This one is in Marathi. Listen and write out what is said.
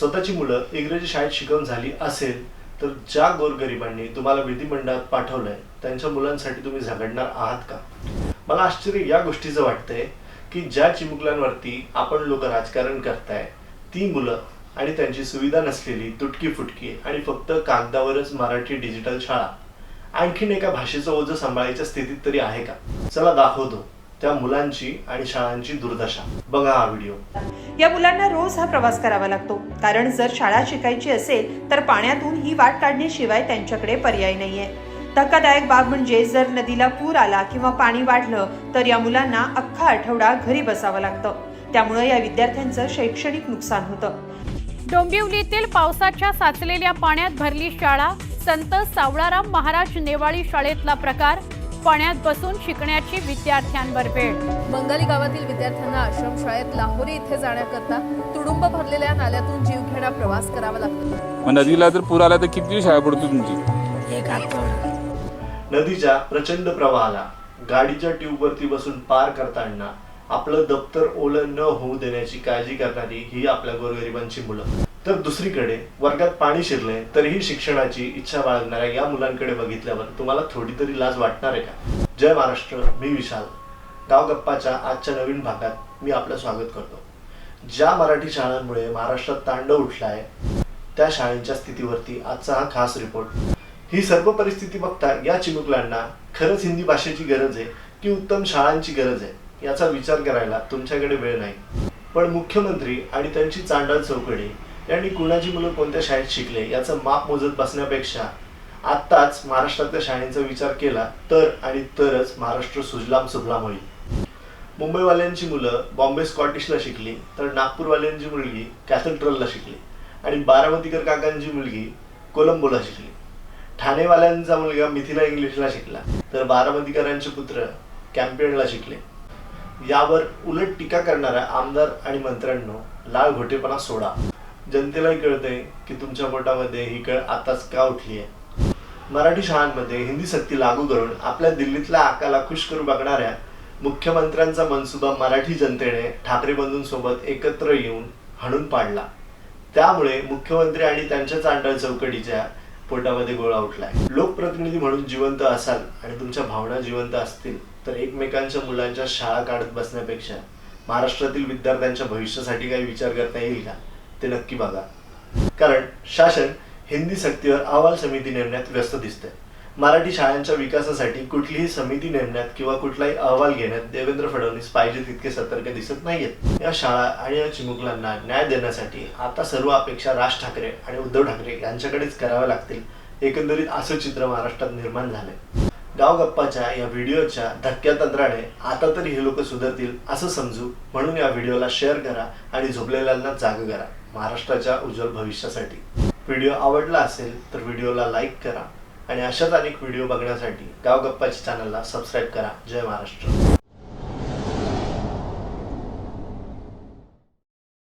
स्वतःची मुलं इंग्रजी शाळेत शिकवून झाली असेल तर ज्या गोरगरिबांनी तुम्हाला विधिमंडळात पाठवलंय त्यांच्या मुलांसाठी तुम्ही झगडणार आहात का? मला आश्चर्य या गोष्टीचं वाटतंय की ज्या चिमुकल्यांवरती आपण लोक राजकारण करताय ती मुलं आणि त्यांची सुविधा नसलेली तुटकी फुटकी आणि फक्त कागदावरच मराठी डिजिटल शाळा आणखीन एका भाषेचं ओझं सांभाळायच्या स्थितीत तरी आहे का? चला दाखवतो त्या मुलांची आणि शाळांची दुर्दशा. बघा हा व्हिडिओ. या मुलांना रोज हा प्रवास करावा लागतो. कारण जर शाळा शिकायची असेल तर पाण्यातून ही वाट काढण्याशिवाय त्यांच्याकडे पर्याय नाहीये. धक्कादायक बाब म्हणजे जर नदीला पूर आला किंवा पाणी वाढलं तर या मुलांना अख्खा आठवडा घरी बसावं लागतं. त्यामुळे या विद्यार्थ्यांचं शैक्षणिक नुकसान होतं. डोंबिवलीतील पावसाच्या साचलेल्या पाण्यात भरली शाळा संत सावळाराम महाराज नेवाळी शाळेतला प्रकार पाण्यात बसून शिकण्याची विद्यार्थ्यांवर वेळ. बंगाली गावातील विद्यार्थ्यांना आश्रमशाळेत लाहोरी इथे जाण्याकरता तुडुंब भरलेल्या नाल्यातून जीवघेणा प्रवास करावा लागतो. मग नदीला जर पूर आला तर किती दिवस शाळा पडतो तुमची? नदीच्या प्रचंड प्रवाहाला गाडीच्या ट्यूबवरती बसून पार करताना आपलं दप्तर ओलं न होऊ देण्याची काळजी करणारी ही आपल्या गोरगरिबांची मुलं. तर दुसरीकडे वर्गात पाणी शिरले तरीही शिक्षणाची इच्छा बाळगणाऱ्या या मुलांकडे बघितल्यावर तुम्हाला थोडी तरी लाज वाटणार आहे का? जय महाराष्ट्र मी विशाल. गाव गप्पाच्या आजच्या नवीन भागात मी आपलं स्वागत करतो. ज्या मराठी शाळांमुळे महाराष्ट्रात तांडव उठलाय त्या शाळेंच्या स्थितीवरती आजचा हा खास रिपोर्ट. ही सर्व परिस्थिती बघता या चिमुकल्यांना खरंच हिंदी भाषेची गरज आहे की उत्तम शाळांची गरज आहे याचा विचार करायला तुमच्याकडे वेळ नाही. पण मुख्यमंत्री आणि त्यांची चांडाल चौकडी त्यांनी कुणाची मुलं कोणत्या शाळेत शिकले याचं माप मोजत बसण्यापेक्षा आत्ताच महाराष्ट्रातल्या शाळेचा विचार केला तर आणि तरच महाराष्ट्र सुजलाम सुफलाम होईल. मुंबईवाल्यांची मुलं बॉम्बे स्कॉटिशला शिकली तर नागपूरवाल्यांची मुलगी कॅथेड्रलला शिकली आणि बारामतीकर काकांची मुलगी कोलंबोला शिकली. ठाणेवाल्यांचा मुलगा मिथिला इंग्लिशला शिकला तर बारामतीकरांचे पुत्र कॅम्पियनला शिकले. यावर उलट टीका करणाऱ्या आमदार आणि मंत्र्यांनो लाल घोटेपणा सोडा. जनतेलाही कळतंय की तुमच्या पोटामध्ये ही कळ आताच का उठली आहे. मराठी शाळांमध्ये हिंदी सक्ती लागू करून आपल्या दिल्लीतल्या आकाला खुश करू बघणाऱ्या मुख्यमंत्र्यांचा मनसुबा मराठी जनतेने ठाकरे बंधूंसोबत एकत्र येऊन हाणून पाडला. त्यामुळे मुख्यमंत्री आणि त्यांच्या चांडळ चौकटीच्या पोटामध्ये गोळा उठलाय. लोकप्रतिनिधी म्हणून जिवंत असाल आणि तुमच्या भावना जिवंत असतील तर एकमेकांच्या मुलांच्या शाळा काढत बसण्यापेक्षा महाराष्ट्रातील विद्यार्थ्यांच्या भविष्यासाठी काही विचार करता येईल का? ते नक्की बघा. कारण शासन हिंदी सक्तीवर अहवाल समिती नेमण्यात व्यस्त दिसते मराठी शाळांच्या विकासासाठी कुठलीही समिती नेमण्यात किंवा कुठलाही अहवाल घेण्यात देवेंद्र फडणवीस पाहिजे तितके सतर्क दिसत नाहीयेत. या शाळा आणि या चिमुकलांना न्याय देण्यासाठी आता सर्व अपेक्षा राज ठाकरे आणि उद्धव ठाकरे यांच्याकडेच कराव्या लागतील. एकंदरीत असं चित्र महाराष्ट्रात निर्माण झालंय. गाव गप्पाच्या या व्हिडिओच्या धक्क्या तंत्राने आता तरी हे लोक सुधरतील असं समजू म्हणून या व्हिडिओला शेअर करा आणि झोपलेल्यांना जाग करा. महाराष्ट्राच्या उज्ज्वल भविष्यासाठी. व्हिडिओ आवडला असेल तर व्हिडिओला लाईक करा आणि अशाच अनेक व्हिडिओ बघण्यासाठी गाव गप्पाच्या चॅनलला सबस्क्राईब करा. जय महाराष्ट्र.